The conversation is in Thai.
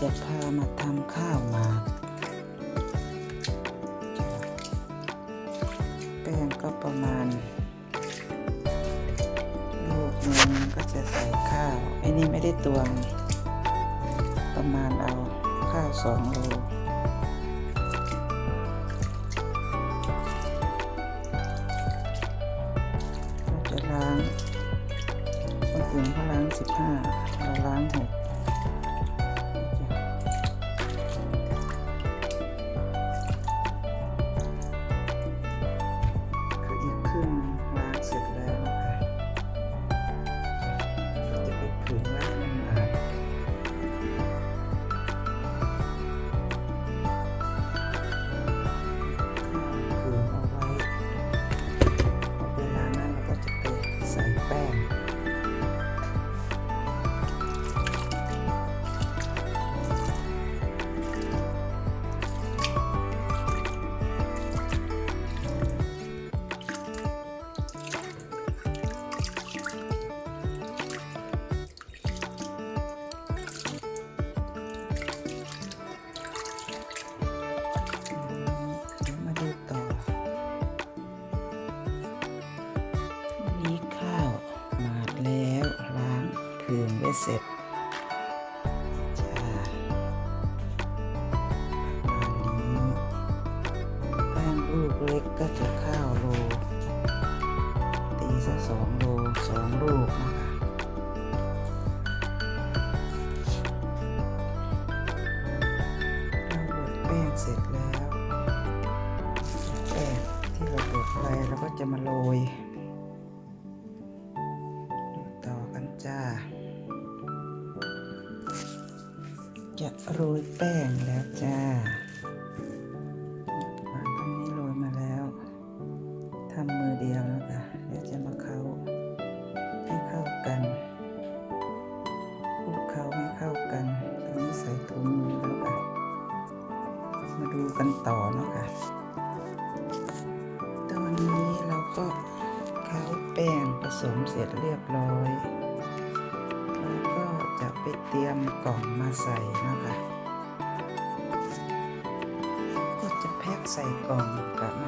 จะพามาทำข้าวหมากแป้งก็ประมาณ ลูกหนึงก็จะใส่ข้าวไอ้นี่ไม่ได้ตวง ประมาณเอาข้าวสองโลเราจะล้างคนอื่นเขาล้างสิบห้าเราล้างหก ไว้เสร็จจ้าประมาณนี้แป้งลูกเล็กก็จะข้าวโล ตีซะสองโลสองลูกนะคะเราบดแป้งเสร็จแล้วแป้งที่เราบดไปเราก็จะมาโรยต่อกันจ้า จะโรยแป้งแล้วจ้าวางตรงนี้โรยมาแล้วทำมือเดียวแล้วค่ะเดี๋ยวจะมาเข้าให้เข้ากันคลุกเคล้าให้เข้ากันตอนนี้ใส่ถุงมือแล้วค่ะมาดูกันต่อเนาะค่ะตอนนี้เราก็เคล้าแป้งผสมเสร็จเรียบร้อย เตรียมกล่องมาใส่นะคะ ก็จะแพ็คใส่กล่องกับมา